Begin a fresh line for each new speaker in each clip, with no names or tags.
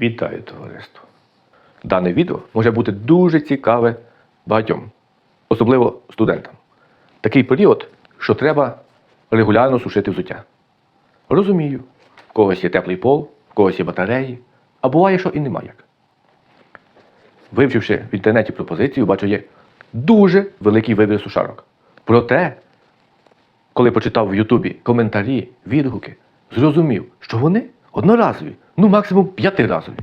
Вітаю, товариство! Дане відео може бути дуже цікаве багатьом, особливо студентам. Такий період, що треба регулярно сушити взуття. Розумію, в когось є теплий пол, в когось є батареї, а буває, що і нема як. Вивчивши в інтернеті пропозицію, бачу, є дуже великий вибір сушарок. Проте, коли почитав в Ютубі коментарі, відгуки, зрозумів, що вони одноразові, ну максимум п'ятиразові.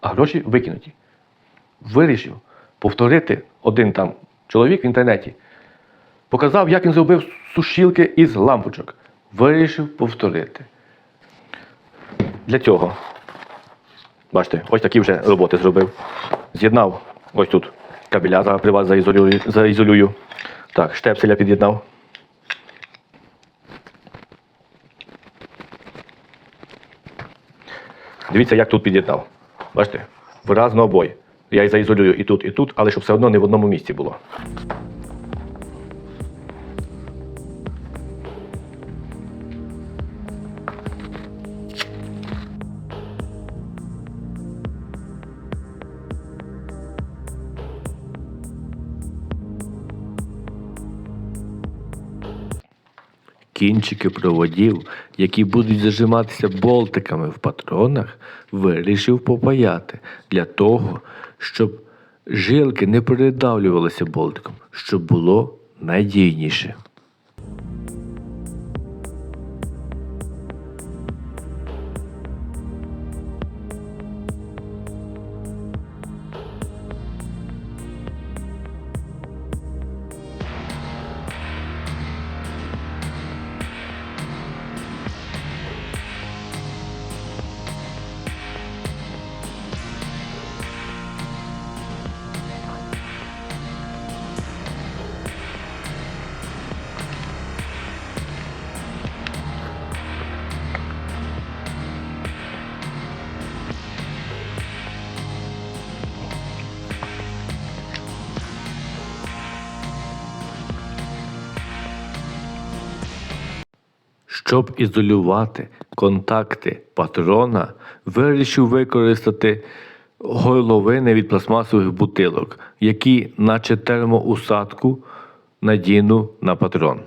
а гроші викинуті. Вирішив повторити один там чоловік в інтернеті. Показав, як він зробив сушілки із лампочок. Вирішив повторити. Для цього, бачите, ось такі вже роботи зробив. З'єднав ось тут кабеля, при вас заізолюю. заізолюю. Так, штепселя під'єднав. Дивіться, як тут під'єднав. Бачите? Виразно обоє. Я і заізолюю і тут, і тут, але щоб все одно не в одному місці було. Кінчики проводів, які будуть зажиматися болтиками в патронах, вирішив попаяти для того, щоб жилки не передавлювалися болтиком, щоб було надійніше. Щоб ізолювати контакти патрона, вирішив використати горловини від пластмасових бутилок, які, наче термоусадку, надіну на патрон.